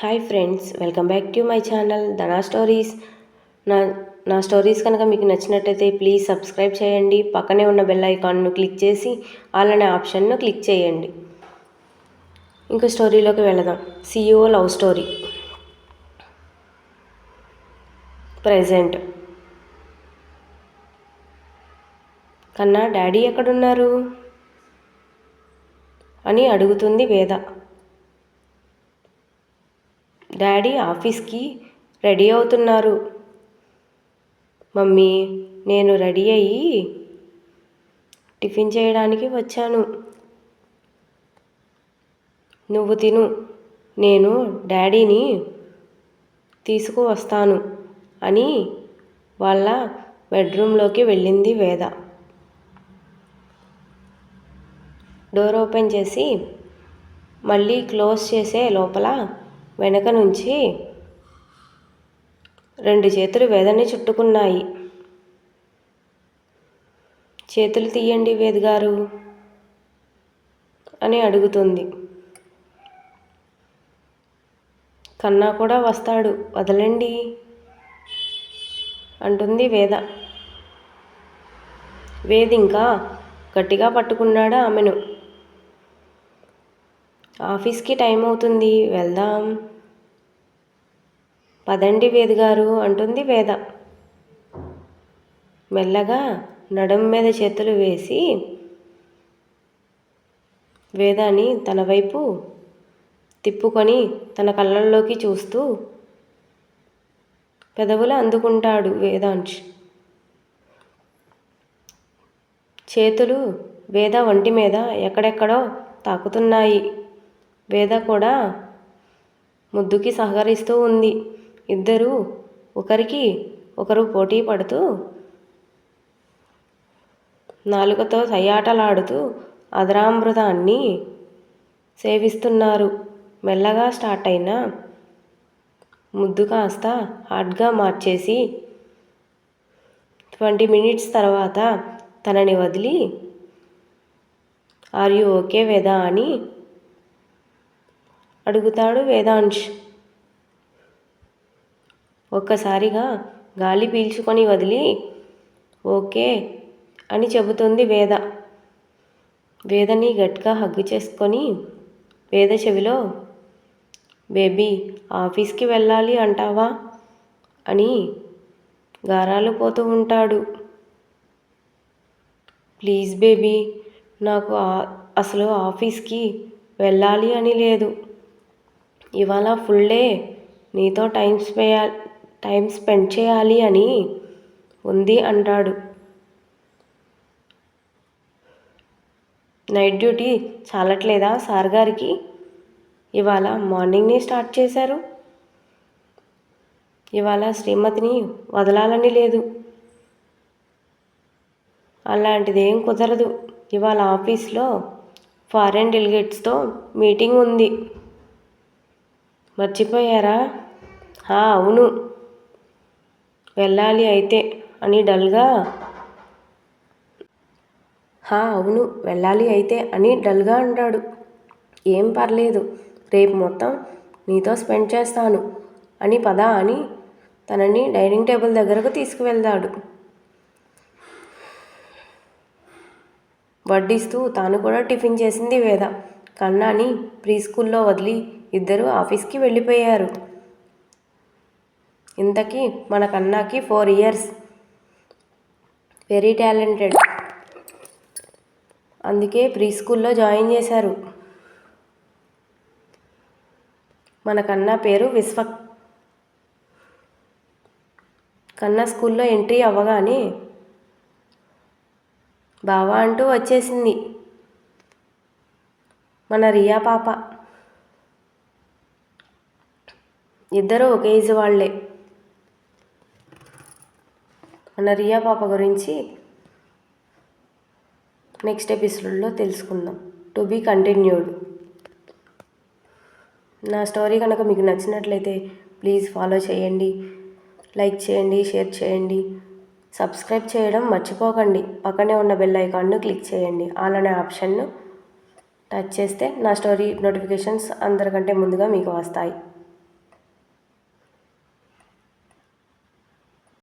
Hi friends welcome back to my channel Dhana stories నా నా stories కనుక మీకు నచ్చినట్టయితే ప్లీజ్ సబ్స్క్రైబ్ చేయండి. పక్కనే ఉన్న బెల్ ఐకాన్ను క్లిక్ చేసి అలానే ఆప్షన్ను క్లిక్ చేయండి. ఇంకో స్టోరీలోకి వెళదాం. సిఇఓ లవ్ స్టోరీ ప్రజెంట్ కన్నా డాడీ ఎక్కడున్నారు? అని అడుగుతుంది వేద. డాడీ ఆఫీస్కి రెడీ అవుతున్నారు. మమ్మీ నేను రెడీ అయ్యి టిఫిన్ చేయడానికి వచ్చాను. నువ్వు తిను నేను డాడీని తీసుకువస్తాను అని వాళ్ళ బెడ్రూమ్లోకి వెళ్ళింది వేద. డోర్ ఓపెన్ చేసి మళ్ళీ క్లోజ్ చేసే లోపల వెనక నుంచి రెండు చేతులు వేదని చుట్టుకున్నాయి. చేతులు తీయండి వేదగారు అని అడుగుతుంది. కన్నా కూడా వస్తాడు వదలండి అంటుంది వేద. వేది ఇంకా గట్టిగా పట్టుకున్నాడా ఆమెను. ఆఫీస్కి టైం అవుతుంది వెళ్దాం. పదండి వేద గారు అంటుంది వేద. మెల్లగా నడుం మీద చేతులు వేసి వేదాన్ని తన వైపు తిప్పుకొని తన కళ్ళల్లోకి చూస్తూ పెదవులు అందుకుంటాడు వేదాంశ్. చేతులు వేద ఒంటి మీద ఎక్కడెక్కడో తాకుతున్నాయి. వేద కూడా ముద్దుకి సహకరిస్తూ ఉంది. ఇద్దరు ఒకరికి ఒకరు పోటీ పడుతూ నాలుకతో సయ్యాటలాడుతూ అదరామృతాన్ని సేవిస్తున్నారు. మెల్లగా స్టార్ట్ అయిన ముద్దు కాస్త హాట్గా మార్చేసి ట్వంటీ మినిట్స్ తర్వాత తనని వదిలి ఆర్ యూ ఓకే వేదా? అని అడుగుతాడు వేదాంశ్. ఒక్కసారిగా గాలి పీల్చుకొని వదిలి ఓకే అని చెబుతుంది వేద. వేదని గట్టిగా హగ్గు చేసుకొని వేద చెవిలో బేబీ ఆఫీస్కి వెళ్ళాలి అంటావా అని గారాలు పోతూ ఉంటాడు. ప్లీజ్ బేబీ నాకు అసలు ఆఫీస్కి వెళ్ళాలి అని లేదు. ఇవాళ ఫుల్ డే నీతో టైం స్పెయా టైం స్పెండ్ చేయాలి అని ఉంది అంటాడు. నైట్ డ్యూటీ చాలట్లేదా సార్ గారికి? ఇవాళ మార్నింగ్ని స్టార్ట్ చేశారు. ఇవాళ శ్రీమతిని వదలాలని లేదు. అలాంటిది ఏం కుదరదు. ఇవాళ ఆఫీస్లో ఫారెన్ డెలిగేట్స్తో మీటింగ్ ఉంది. మర్చిపోయారా? అవును. వెళ్ళాలి అయితే అని డల్గా? అవును. వెళ్ళాలి అయితే అని డల్గా అంటాడు. ఏం పర్లేదు. రేపు మొత్తం నీతో స్పెండ్ చేస్తాను అని పద అని తనని డైనింగ్ టేబుల్ దగ్గరకు తీసుకువెళ్తాడు. వడ్డిస్తూ తాను కూడా టిఫిన్ చేసింది వేద. కన్నాని ప్రీ స్కూల్లో వదిలి ఇద్దరు ఆఫీస్కి వెళ్ళిపోయారు. ఇంతకీ మన కన్నాకి ఫోర్ ఇయర్స్. Very talented. అందుకే ప్రీ స్కూల్లో జాయిన్ చేశారు. మన కన్నా పేరు విశ్వ. కన్నా స్కూల్లో ఎంట్రీ అవ్వగానే బావా అంటూ వచ్చేసింది. మన రియా పాప. ఇద్దరు ఒక ఏజ్ వాళ్ళే. మన రియా పాప గురించి నెక్స్ట్ ఎపిసోడ్లో తెలుసుకుందాం. To be continued. నా స్టోరీ కనుక మీకు నచ్చినట్లయితే ప్లీజ్ ఫాలో చేయండి లైక్ చేయండి షేర్ చేయండి సబ్స్క్రైబ్ చేయడం మర్చిపోకండి. పక్కనే ఉన్న బెల్ ఐకాన్ను క్లిక్ చేయండి. అలానే ఆప్షన్ను టచ్ చేస్తే నా స్టోరీ నోటిఫికేషన్స్ అందరికంటే ముందుగా మీకు వస్తాయి.